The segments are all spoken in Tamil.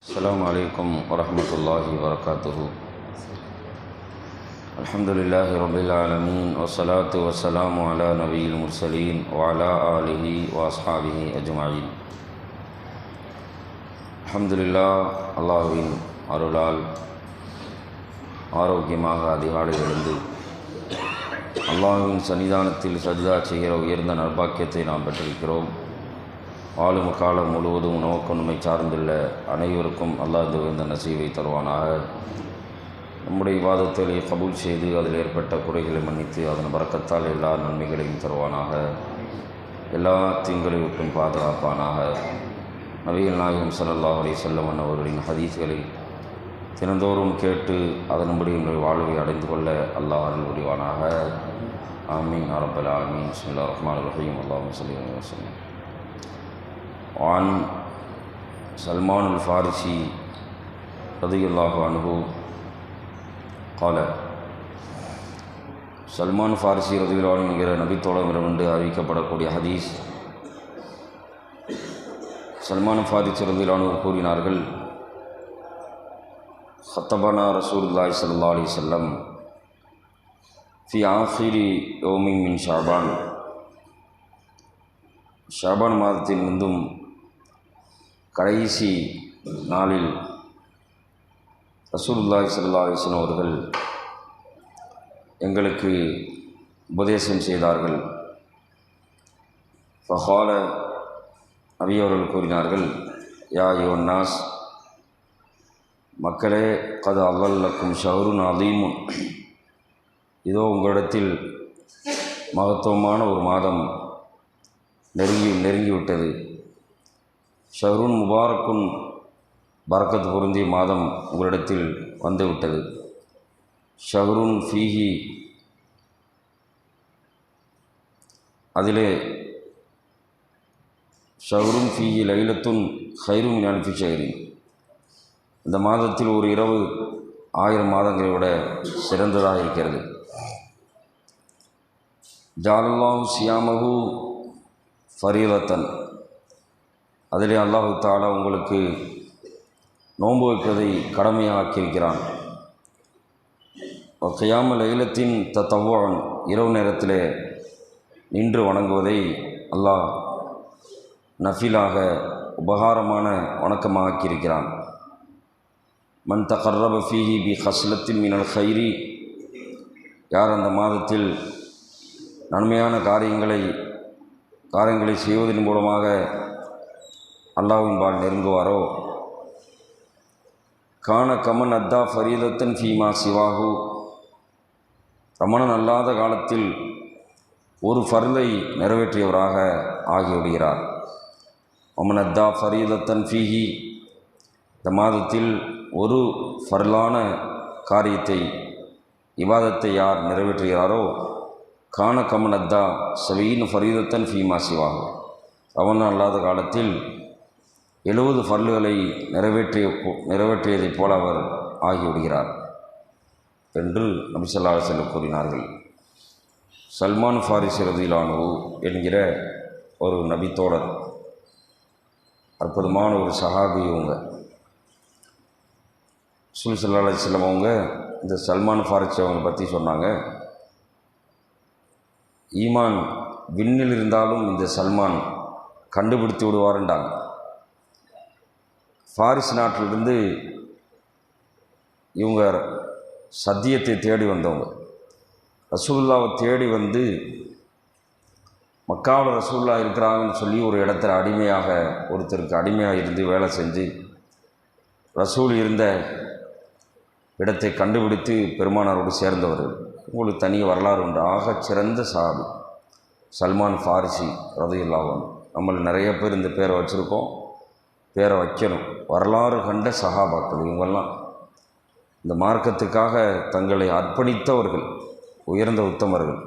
السلام عليكم ورحمة الله وبركاته الحمد لله رب العالمين والصلاة والسلام على نبي المرسلين وعلى آله وأصحابه أجمعين الحمد لله அல்லாஹ்வின் அருளால் ஆரோக்கியமாக அதிகாலை எழுந்து அல்லாஹ்வின் சன்னிதானத்தில் சஜ்தா செய்கிற உயர்ந்த நற்பாக்கியத்தை நாம் பெற்றிருக்கிறோம் வாழும் காலம் முழுவதும் உணவுக்கொண்டுமை சார்ந்துள்ள அனைவருக்கும் அல்லாஹ் இந்த நசீவை தருவானாக. நம்முடைய வாதத்தை கபூல் செய்து அதில் ஏற்பட்ட குறைகளை மன்னித்து அதன் பறக்கத்தால் எல்லா நன்மைகளையும் தருவானாக. எல்லா தீங்களை விட்டும் பாதுகாப்பானாக. நபிகள் நாயகம் ஸல்லல்லாஹு அலி செல்லமன் அவர்களின் ஹதீஸ்களை தினந்தோறும் கேட்டு அதன்படி நம்முடைய வாழ்வை அடைந்து கொள்ள அல்லாஹ் அருள் புரிவானாக. ஆமீன். அரபல் ஆமீன் பிஸ்மில்லா ரஹ்மான் ரஹீம். அல்லாஹ் சொல்லி வசல்லம் وعن سلمان الفارسي رضي الله عنه قال சல்மான் ஃபாரிசி ரதிவிலான் என்கிற நபித்தோழமிடமிருந்து அறிவிக்கப்படக்கூடிய ஹதீஸ் சல்மான் ஃபாரிசி ரதிலானு கூறினார்கள் ஹத்தபனா ரசூலுல்லாய் சல்லா அலி செல்லம் ஃபி ஆஃபிரி யோமி மின் ஷாபான் ஷாபான் மாதத்திலிருந்தும் கடைசி நாளில் ரசூலுல்லாய் சல்லா அலிஸ்லாம் அவர்கள் எங்களுக்கு உபதேசம் செய்தார்கள். ஃபஹால நபி அவர்கள் கூறினார்கள் யா யோன்னாஸ் மக்களே கது அல்லல்லக்கும் ஷஹருன் அதீமுன் இதோ உங்களிடத்தில் மகத்துவமான ஒரு மாதம் நெருங்கி நெருங்கிவிட்டது. ஷஹருன் முபாரக்குன் பரக்கத் பொருந்திய மாதம் உங்களிடத்தில் வந்துவிட்டது. ஷஹருன் ஃபீஹி அதிலே ஷஹருன் ஃபீஹி லைலத்துன் ஹைரும் ஞானஃபி ஷஹரின் இந்த மாதத்தில் ஒரு இரவு ஆயிரம் மாதங்களை விட சிறந்ததாக இருக்கிறது. ஜாலல்லாஹு சியாமகு ஃபரீலத்தன் அதிலே அல்லாஹு தாலா உங்களுக்கு நோன்பு வைப்பதை கடமையாக்கியிருக்கிறான். கையாம லைலத்தின் தத்தவான் இரவு நேரத்தில் நின்று வணங்குவதை அல்லாஹ் நஃபிலாக உபகாரமான வணக்கமாக்கியிருக்கிறான். மன் தகர்ரப ஃபீஹி பி ஹஸ்லத்தின் மினல் ஹைரி யார் அந்த மாதத்தில் நன்மையான காரியங்களை காரியங்களை செய்வதன் மூலமாக அல்லாவின்பால் நெருங்குவாரோ? கான கமன் அத்தா ஃபரீதத்தன் ஃபீமா சிவாகு ரமணன் அல்லாத காலத்தில் ஒரு ஃபர்லை நிறைவேற்றியவராக ஆகிவிடுகிறார். அமன் அத்தா ஃபரீதத்தன் ஃபீஹி. இந்த மாதத்தில் ஒரு ஃபர்லான காரியத்தை இவாதத்தை யார் நிறைவேற்றுகிறாரோ? கான கமன் அத்தா சவீன் ஃபரீதத்தன் ஃபீமா சிவாகு ரமணன் அல்லாத காலத்தில் எழுபது ஃபர்லுகளை நிறைவேற்றிய நிறைவேற்றியதைப் போல அவர் ஆகிவிடுகிறார் என்று நபிசல்லா செல்லம் கூறினார்கள். சல்மான் ஃபாரிஸ் ரதிலானு என்கிற ஒரு நபித்தோழர் அற்புதமான ஒரு சஹாபி அவங்க சுல் செல்லம் அவங்க இந்த சல்மான் ஃபாரிஸ் அவங்க பற்றி சொன்னாங்க. ஈமான் விண்ணில் இருந்தாலும் இந்த சல்மான் கண்டுபிடித்து விடுவாருண்டாங்க ஃபாரிஸ் நாட்டிலிருந்து இவங்க சத்தியத்தை தேடி வந்தவங்க. ரசூல்லாவை தேடி வந்து மக்காவில் ரசூல்லா இருக்கிறாங்கன்னு சொல்லி ஒரு இடத்துல அடிமையாக ஒருத்தருக்கு அடிமையாக இருந்து வேலை செஞ்சு ரசூல் இருந்த இடத்தை கண்டுபிடித்து பெருமானாரோடு சேர்ந்தவர். உங்களுக்கு தனி வரலாறு உண்டு. ஆக சிறந்த சாபி சல்மான் ஃபாரிசி ரதையில்லாவன் நம்ம நிறைய பேர் இந்த பேரை வச்சுருக்கோம். பேரை வைக்கணும். வரலாறு கண்ட சகாபாக்கள் இவங்கெல்லாம். இந்த மார்க்கத்துக்காக தங்களை அர்ப்பணித்தவர்கள் உயர்ந்த உத்தமர்கள்.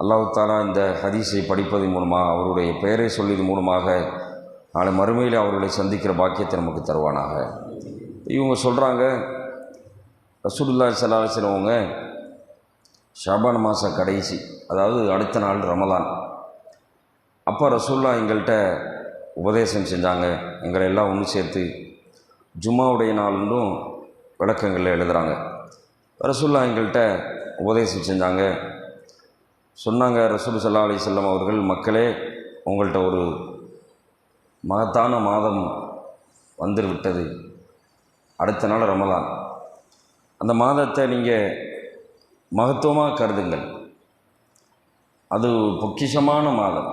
அல்லாஹு தாலா இந்த ஹதீஸை படிப்பதன் மூலமாக அவருடைய பெயரை சொல்லியது மூலமாக நாளை மறுமையில் அவர்களை சந்திக்கிற பாக்கியத்தை நமக்கு தருவானாக. இவங்க சொல்கிறாங்க ரசூலுல்லா சலாஹிலவங்க ஷாபான் மாத கடைசி அதாவது அடுத்த நாள் ரமலான். அப்போ ரசூல்லா எங்கள்கிட்ட உபதேசம் செஞ்சாங்க. எங்களை எல்லாம் ஒன்று சேர்த்து ஜும்மாவுடைய நாளும் விளக்கங்களில் எழுதுகிறாங்க ரசுல்லா எங்கள்கிட்ட உபதேசம் செஞ்சாங்க. சொன்னாங்க ரசூல் சல்லா அலி செல்லம் அவர்கள் மக்களே உங்கள்கிட்ட ஒரு மகத்தான மாதம் வந்துவிட்டது. அடுத்த நாள் ரமலான். அந்த மாதத்தை நீங்கள் மகத்துவமாக கருதுங்கள். அது பொக்கிஷமான மாதம்.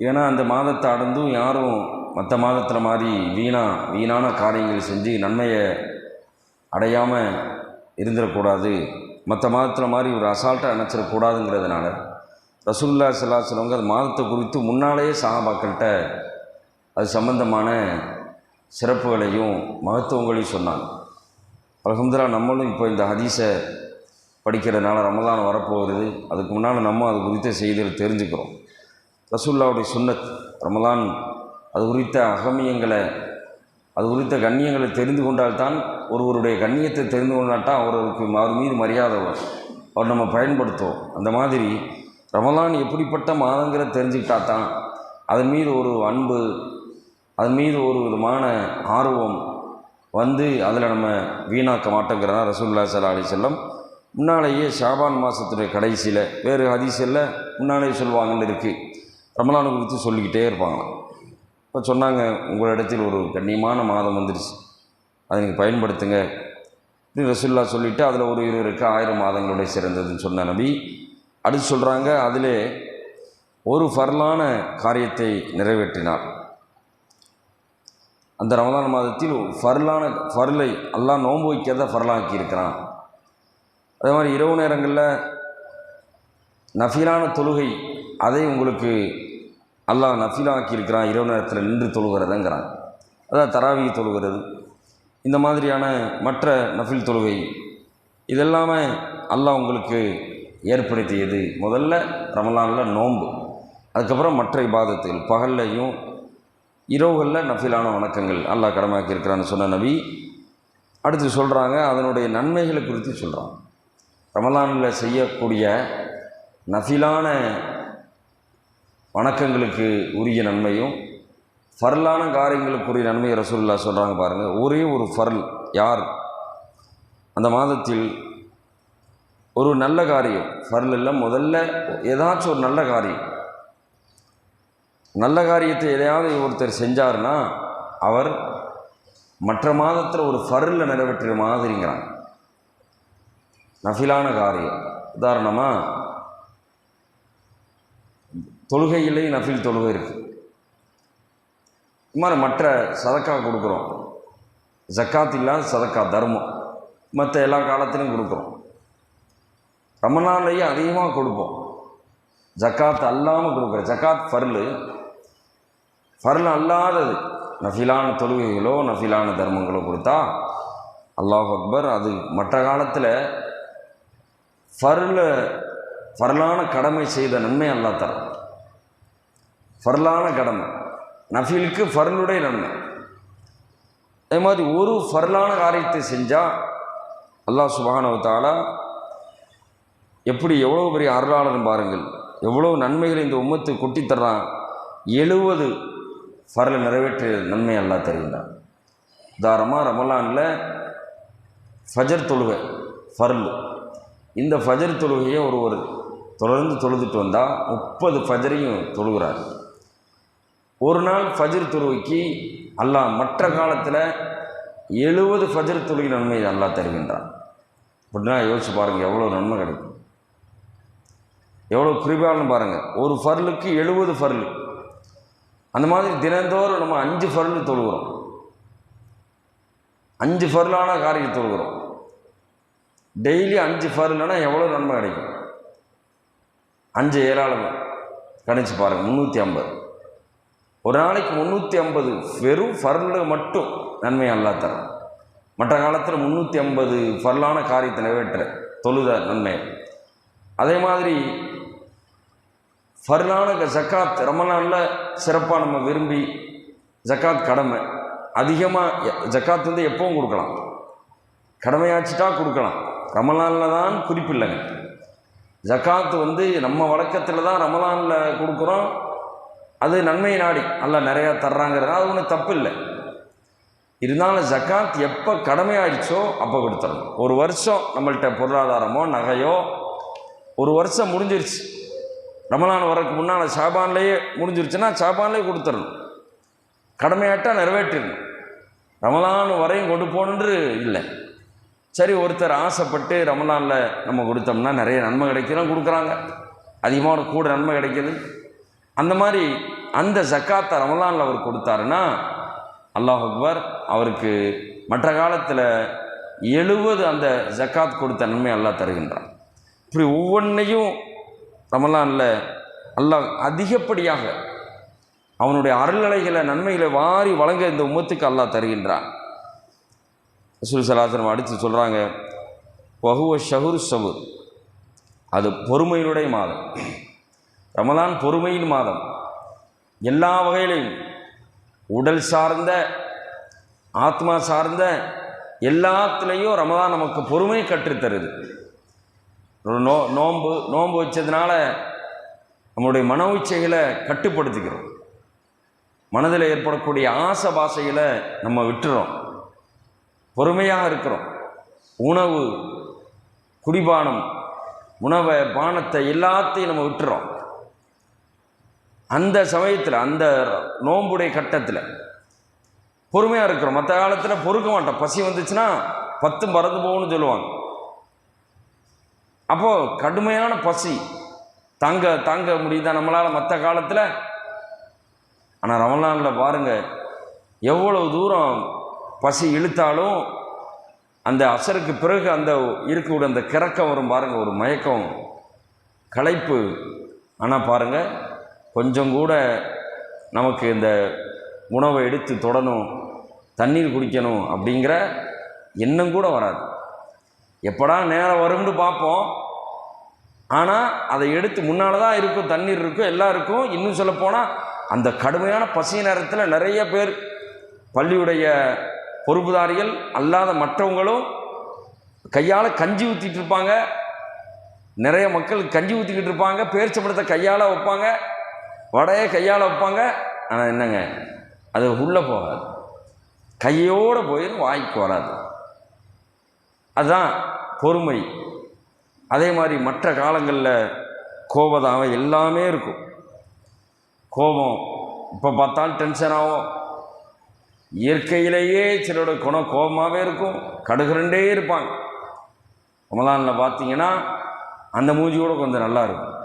ஏன்னா அந்த மாதத்தை அடந்தும் யாரும் மற்ற மாதத்தில் மாதிரி வீணாக வீணான காரியங்கள் செஞ்சு நன்மையை அடையாமல் இருந்துடக்கூடாது மற்ற மாதத்தில் மாதிரி ஒரு அசால்ட்டாக நினச்சிடக்கூடாதுங்கிறதுனால ரசூல்லா சிலா சிலவங்க அது மாதத்தை குறித்து முன்னாலேயே சகாபாக்கள்கிட்ட அது சம்பந்தமான சிறப்புகளையும் மகத்துவங்களையும் சொன்னாங்க. அலகம்துல்லா நம்மளும் இப்போ இந்த ஹதீஸை படிக்கிறதுனால ரமதான் வரப்போகிறது அதுக்கு முன்னால் நம்ம அது குறித்த செய்திகள் தெரிஞ்சுக்கிறோம். ரசூல்லாவுடைய சுன்னத் ரமலான் அது குறித்த அகமியங்களை அது குறித்த கண்ணியங்களை தெரிந்து கொண்டால்தான் ஒருவருடைய கண்ணியத்தை தெரிந்து கொண்டால்தான் அவருக்கு அவர் மீது மரியாதை வரும். அவர் நம்ம பயன்படுத்துவோம். அந்த மாதிரி ரமலான் எப்படிப்பட்ட மாதங்கிற தெரிஞ்சுக்கிட்டா தான் அதன் மீது ஒரு அன்பு அதன் மீது ஒரு விதமான ஆர்வம் வந்து அதில் நம்ம வீணாக்க மாட்டோங்கிறதா ரசூல்லா சல்லா அலி செல்லம் முன்னாலேயே ஷாபான் மாதத்துடைய கடைசியில் வேறு ஹதீஸில் முன்னாலேயே சொல்லுவாங்கன்னு இருக்குது ரமலானை குறித்து சொல்லிக்கிட்டே இருப்பாங்களாம். இப்போ சொன்னாங்க உங்களிடத்தில் ஒரு கண்ணியமான மாதம் வந்துருச்சு. அதை நீங்கள் பயன்படுத்துங்க. இப்படி ரசுல்லா சொல்லிவிட்டு அதில் ஒரு இருவருக்கு ஆயிரம் மாதங்களுடைய சிறந்ததுன்னு சொன்ன நபி. அடுத்து சொல்கிறாங்க அதிலே ஒரு ஃபர்லான காரியத்தை நிறைவேற்றினார். அந்த ரமலான் மாதத்தில் ஃபர்லான ஃபர்லை எல்லாம் நோன்பு வைக்கிறத ஃபர்லாக்கி இருக்கிறான் அதே மாதிரி இரவு நேரங்களில் நஃபீலான தொழுகை அதை உங்களுக்கு அல்லாஹ் நஃபிலாக்கி இருக்கிறான் இரவு நேரத்தில் நின்று தொழுகிறதுங்கிறான். அதான் தராவி தொழுகிறது. இந்த மாதிரியான மற்ற நஃபில் தொழுகை இதெல்லாமே அல்லாஹ் உங்களுக்கு ஏற்படுத்தியது. முதல்ல ரமலானில் நோன்பு அதுக்கப்புறம் மற்ற இபாதத்தில் பகல்லையும் இரவுகளில் நஃபிலான வணக்கங்கள் அல்லாஹ் கடமாக்கி இருக்கிறான்னு சொன்ன நபி அடுத்து சொல்கிறாங்க அதனுடைய நன்மைகளை குறித்து சொல்கிறான் ரமலானில் செய்யக்கூடிய நஃபிலான வணக்கங்களுக்கு உரிய நன்மையும் ஃபர்லான காரியங்களுக்குரிய நன்மையை ரசூல்லா சொல்கிறாங்க பாருங்கள் ஒரே ஒரு ஃபர்ல் யார்? அந்த மாதத்தில் ஒரு நல்ல காரியம். ஃபர்ல் இல்லை முதல்ல ஏதாச்சும் ஒரு நல்ல காரியம். நல்ல காரியத்தை எதையாவது ஒருத்தர் செஞ்சார்னா அவர் மற்ற மாதத்தில் ஒரு ஃபர்லில் நிறைவேற்றுற மாதிரிங்கிறாங்க. நஃபிலான காரியம். உதாரணமாக தொழுகையிலேயும் நஃபில் தொழுகை இருக்குது இது மாதிரி மற்ற சதக்கா கொடுக்குறோம். ஜக்காத் இல்லாத சதக்கா தர்மம். மற்ற எல்லா காலத்திலையும் கொடுக்குறோம். ரமணாலேயே அதிகமாக கொடுப்போம். ஜக்காத் அல்லாமல் கொடுக்குற ஜக்காத் ஃபர்லு. ஃபர்ல் அல்லாதது. நஃபிலான தொழுகைகளோ நஃபிலான தர்மங்களோ கொடுத்தா அல்லாஹ் அக்பர் அது மற்ற காலத்தில் ஃபர்ல ஃபர்லான கடமை செய்த நன்மை அல்லா தரும். ஃபர்லான கடமை. நஃபிலுக்கு ஃபர்லுடைய நன்மை. அதே மாதிரி ஒரு ஃபர்லான காரியத்தை செஞ்சால் அல்லாஹ் சுபானவத்தாலா எப்படி எவ்வளோ பெரிய அருளாளர்னு பாருங்கள். எவ்வளோ நன்மைகளை இந்த உம்மத்து கொட்டித்தர்றான் எழுபது ஃபர்லை நிறைவேற்றிய நன்மை அல்லா தருகின்றான். உதாரணமாக ரமலானில் ஃபஜர் தொழுகை ஃபர்லு. இந்த ஃபஜர் தொழுகையை ஒருவர் தொடர்ந்து தொழுதுட்டு வந்தால் முப்பது ஃபஜரையும் தொழுகிறார். ஒரு நாள் ஃபஜர் துருவிக்கு அல்லாஹ் மற்ற காலத்தில் எழுபது ஃபஜர் துருவி நன்மை அல்லாஹ் தருகின்றான். அப்படின்னா யோசிச்சு பாருங்கள் எவ்வளோ நன்மை கிடைக்கும். எவ்வளோ குறிப்பாலும் பாருங்கள் ஒரு ஃபர்லுக்கு எழுபது ஃபர்லு. அந்த மாதிரி தினந்தோறும் நம்ம அஞ்சு ஃபர்லு தொழுகிறோம். அஞ்சு ஃபர்லான காரியம் தொழுகிறோம். டெய்லி அஞ்சு ஃபர்லுனா எவ்வளோ நன்மை கிடைக்கும்? அஞ்சு ஏராளம். கணிச்சு பாருங்கள் முந்நூற்றி ஐம்பது. ஒரு நாளைக்கு முந்நூற்றி ஐம்பது வெறும் ஃபர்லு மட்டும் நன்மை அல்லா தரும். மற்ற காலத்தில் முந்நூற்றி ஐம்பது ஃபர்லான காரியத்தை நிறைவேற்ற தொழுத நன்மை. அதே மாதிரி ஃபர்லான ஜக்காத் ரமலானில் சிறப்பாக நம்ம விரும்பி ஜக்காத் கடமை. அதிகமாக ஜக்காத் வந்து எப்பவும் கொடுக்கலாம். கடமையாச்சிட்டா கொடுக்கலாம். ரமலானில் தான் குறிப்பில்லைங்க ஜக்காத்து வந்து நம்ம வழக்கத்தில் தான் ரமலானில் கொடுக்குறோம். அது நன்மையை நாடி. நல்லா நிறையா தர்றாங்கிறது. அது ஒன்றும் தப்பு இல்லை இருந்தாலும் ஜக்காத் எப்போ கடமையாயிடுச்சோ அப்போ கொடுத்துடணும். ஒரு வருஷம் நம்மள்கிட்ட பொருளாதாரமோ நகையோ ஒரு வருஷம் முடிஞ்சிருச்சு. ரமலான் வரக்கு முன்னால் ஷாபான்லேயே முடிஞ்சிருச்சுன்னா ஷாபான்லேயே கொடுத்துடணும். கடமையாட்டால் நிறைவேற்றிடணும். ரமலான் வரையும் கொண்டு போகணுன்று இல்லை. சரி ஒருத்தர் ஆசைப்பட்டு ரமலானில் நம்ம கொடுத்தோம்னா நிறைய நன்மை கிடைக்கிறோம் கொடுக்குறாங்க. அதிகமாக கூட நன்மை கிடைக்கிது. அந்த மாதிரி அந்த ஜக்காத்தை ரமலானில் அவர் கொடுத்தாருன்னா அல்லாஹ் அக்பர் அவருக்கு மற்ற காலத்தில் எழுபது அந்த ஜக்காத் கொடுத்த நன்மை அல்லாஹ் தருகின்றான். இப்படி ஒவ்வொன்றையும் ரமலானில் அல்லாஹ் அதிகப்படியாக அவனுடைய அருளலைகளை நன்மைகளை வாரி வழங்க இந்த உமத்துக்கு அல்லாஹ் தருகின்றான். சுல்சலாசனம் அடித்து அடுத்து சொல்கிறாங்க பகுவ ஷஹுர் சபுர் அது பொறுமையினுடைய மாதம். ரமலான் பொறுமையின் மாதம். எல்லா வகையிலையும் உடல் சார்ந்த ஆத்மா சார்ந்த எல்லாத்துலேயும் ரமதான் நமக்கு பொறுமை கற்றுத்தருது. நோ நோன்பு நோன்பு வச்சதுனால நம்மளுடைய மன உச்சைகளை கட்டுப்படுத்திக்கிறோம். மனதில் ஏற்படக்கூடிய ஆசை பாசைகளை நம்ம விட்டுறோம். பொறுமையாக இருக்கிறோம். உணவு குடிபானம் உணவை பானத்தை எல்லாத்தையும் நம்ம விட்டுறோம். அந்த சமயத்தில் அந்த நோன்புடைய கட்டத்தில் பொறுமையாக இருக்கிறோம். மற்ற காலத்தில் பொறுக்க மாட்டோம். பசி வந்துச்சுன்னா பத்தும் பறந்து போகும்னு சொல்லுவாங்க. அப்போது கடுமையான பசி தாங்க தாங்க முடியுதா நம்மளால் மற்ற காலத்தில்? ஆனால் ரமலானில் பாருங்கள் எவ்வளவு தூரம் பசி இழுத்தாலும் அந்த அசருக்கு பிறகு அந்த இருக்கக்கூடிய அந்த கிறக்கம் வரும் பாருங்கள் ஒரு மயக்கம் களைப்பு. ஆனால் பாருங்கள் கொஞ்சம் கூட நமக்கு இந்த உணவை எடுத்து தொடணும் தண்ணீர் குடிக்கணும் அப்படிங்கிற எண்ணம் கூட வராது. எப்படா நேரம் வரும்னு பார்ப்போம். ஆனால் அதை எடுத்து முன்னால் தான் இருக்கும் தண்ணீர் இருக்கும் எல்லாம் இருக்கும். இன்னும் சொல்லப்போனால் அந்த கடுமையான பசி நேரத்தில் நிறைய பேர் பள்ளியுடைய பொறுப்புதாரிகள் அல்லாத மற்றவங்களும் கையால் கஞ்சி ஊற்றிட்டு இருப்பாங்க. நிறைய மக்கள் கஞ்சி ஊற்றிக்கிட்டு இருப்பாங்க பேரிச்சம்பழத்தை கையால் வைப்பாங்க. வடையை கையால் வைப்பாங்க. ஆனால் என்னங்க? அது உள்ளே போகாது. கையோடு போயிடும் வாய்க்கு வராது. அதுதான் பொறுமை. அதே மாதிரி மற்ற காலங்களில் கோபதாவை எல்லாமே இருக்கும். கோபம் இப்போ பார்த்தாலும் டென்ஷன் ஆகும். இயற்கையிலேயே சிலரோட குணம் கோபமாகவே இருக்கும். கடுகுரண்டே இருப்பாங்க. ரமலானில் பார்த்தீங்கன்னா அந்த மூஞ்சி கூட கொஞ்சம் நல்லாயிருக்கும்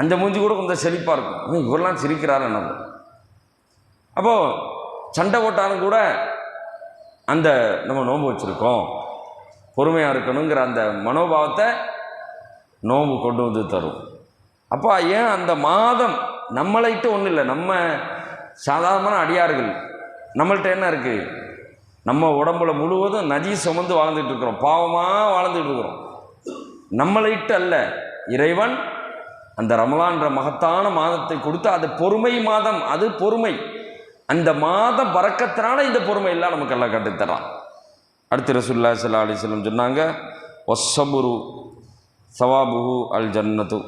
அந்த மூஞ்சி கூட கொஞ்சம் செழிப்பாக இருக்கும். இவரெல்லாம் சிரிக்கிறாரு நம்ம அப்போது சண்டை போட்டாலும் கூட அந்த நம்ம நோம்பு வச்சுருக்கோம். பொறுமையாக இருக்கணுங்கிற அந்த மனோபாவத்தை நோன்பு கொண்டு வந்து தரும். அப்போ ஏன் அந்த மாதம் நம்மளைட்டு ஒன்றும் இல்லை நம்ம சாதாரணமான அடியார்கள். நம்மள்ட்ட என்ன இருக்குது நம்ம உடம்புல முழுவதும் நதி சுமந்து வாழ்ந்துட்டு இருக்கிறோம். பாவமாக வாழ்ந்துட்டு இருக்கிறோம். நம்மளைட்டு அல்ல இறைவன் அந்த ரமலான்ற மகத்தான மாதத்தை கொடுத்து அது பொறுமை மாதம் அது பொறுமை. அந்த மாத பறக்கத்தினால இந்த பொறுமை எல்லாம் நமக்கு எல்லாம் கட்டுத்தரான் அடுத்து ரசுல்லா சல்லா அலிஸ்லம் சொன்னாங்க ஒசபுரு சவாபுஹு அல் ஜன்னத்து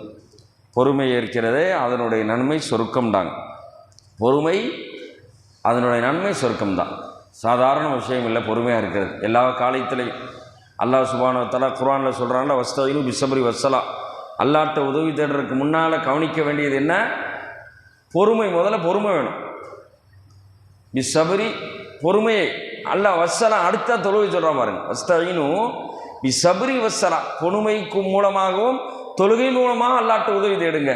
பொறுமை ஏற்கிறதே அதனுடைய நன்மை சொருக்கம்டாங்க பொறுமை அதனுடைய நன்மை சொர்க்கம்தான். சாதாரண விஷயம் இல்லை பொறுமையாக இருக்கிறது. எல்லா காலத்திலையும் அல்லாஹ் சுபான குரானில் சொல்கிறாங்களா வஸ்தீனு பிசபரி வசலா அல்லாட்ட உதவி தேடுறதுக்கு முன்னால் கவனிக்க வேண்டியது என்ன? பொறுமை முதல்ல பொறுமை வேணும். பிசபரி பொறுமையை அல்ல வசலா அடுத்த தொழுகை சொல்கிறான் பாருங்க. வஸ்தீனும் பிசபரி வசலா பொறுமைக்கு மூலமாகவும் தொழுகை மூலமாக அல்லாட்ட உதவி தேடுங்க.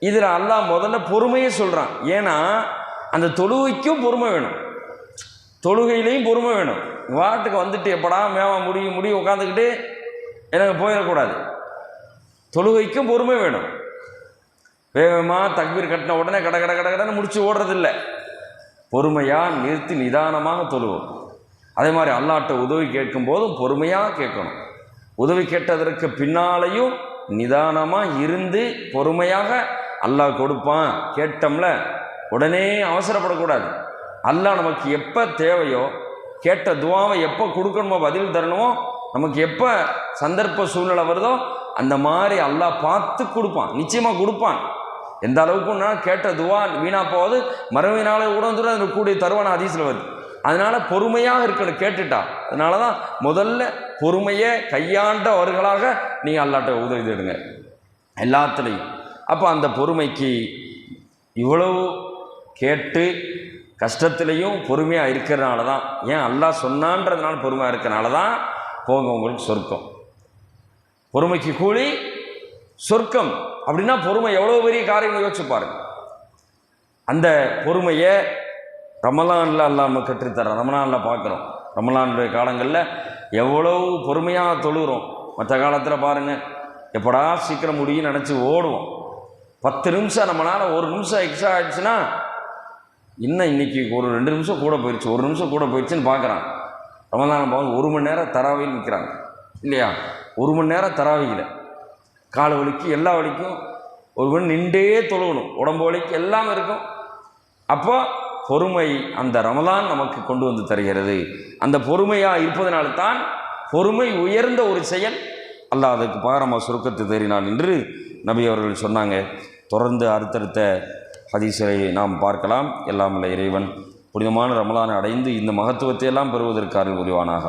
இதில் அல்லாஹ் முதல்ல பொறுமையை சொல்கிறான் ஏன்னா அந்த தொழுகைக்கும் பொறுமை வேணும். தொழுகையிலையும் பொறுமை வேணும். வாட்டுக்கு வந்துட்டு எப்படா மேவா முடியும் முடி உட்காந்துக்கிட்டு எனக்கு போயிடக்கூடாது. தொழுகைக்கும் பொறுமை வேணும். வேகமாக தக்பீர் கட்டின உடனே கட கட கட கடன்னு முடிச்சு ஓடுறதில்ல. பொறுமையாக நிறுத்தி நிதானமாக தொழுவோம். அதே மாதிரி அல்லாட்ட உதவி கேட்கும் போதும் பொறுமையாக கேட்கணும். உதவி கேட்டதற்கு பின்னாலையும் நிதானமாக இருந்து பொறுமையாக அல்லாஹ் கொடுப்பான். கேட்டோம்ல உடனே அவசரப்படக்கூடாது. அல்லாஹ் நமக்கு எப்போ தேவையோ கேட்ட துவாவை எப்போ கொடுக்கணுமோ பதில் தரணுமோ நமக்கு எப்போ சந்தர்ப்ப சூழ்நிலை வருதோ அந்த மாதிரி அல்லாஹ் பார்த்து கொடுப்பான் நிச்சயமாக கொடுப்பான். எந்த அளவுக்குன்னா கேட்ட துவா வீணா போவது மறுமை நாளை கூட கூடிய தருவான ஹதீஸில் வருது. அதனால் பொறுமையாக இருக்கணும் கேட்டுட்டா. அதனால தான் முதல்ல பொறுமையை கையாண்டவர்களாக நீங்கள் அல்லாட்ட உதவி தேடுங்க. எல்லாத்துலேயும். அப்போ அந்த பொறுமைக்கு இவ்வளவு கேட்டு கஷ்டத்துலேயும் பொறுமையாக இருக்கிறனால தான் ஏன் அல்லாஹ் சொன்னான்றதுனால பொறுமையாக இருக்கிறனால தான் போங்க உங்களுக்கு சொர்க்கம். பொறுமைக்கு கூலி சொர்க்கம். அப்படின்னா பொறுமை எவ்வளோ பெரிய காரியம் யோசிச்சு பாருங்க. அந்த பொறுமையை ரமலானில் அல்லாமல் கற்றுத்தரேன். ரமலானில் பார்க்குறோம். ரமலானுடைய காலங்களில் எவ்வளவு பொறுமையாக தொழுகிறோம். மற்ற காலத்தில் பாருங்கள் எப்படா சீக்கிரம் முடியும் நினச்சி ஓடுவோம். பத்து நிமிஷம் நம்மளால் ஒரு நிமிஷம் எக்ஸ்ட்ரா ஆயிடுச்சுன்னா இன்னும் இன்னைக்கு ஒரு ரெண்டு நிமிஷம் கூட போயிடுச்சு ஒரு நிமிஷம் கூட போயிடுச்சுன்னு பார்க்குறான் ரமலான பாவம் ஒரு மணி நேரம் தராவின்னு நிற்கிறாங்க இல்லையா? ஒரு மணி நேரம் தராவியில் கால் வலிக்கு எல்லா வலிக்கும் ஒரு மணி நின்றே தொழுகணும். உடம்பு வலிக்கு எல்லாம் இருக்கும். அப்போ பொறுமை அந்த ரமலான் நமக்கு கொண்டு வந்து தருகிறது. அந்த பொறுமையாக இருப்பதனால தான் பொறுமை உயர்ந்த ஒரு செயல் அல்லாஹ் அதுக்கு பாரமாக சுருக்கத்தை தேறினான் என்று நபி அவர்கள் சொன்னாங்க. தொடர்ந்து அடுத்தடுத்த ஹதீசரை நாம் பார்க்கலாம். எல்லாம் இல்லை இறைவன் புனிதமான ரமலானை அடைந்து இந்த மகத்துவத்தை எல்லாம் பெறுவதற்கு அருள் புரிவானாக.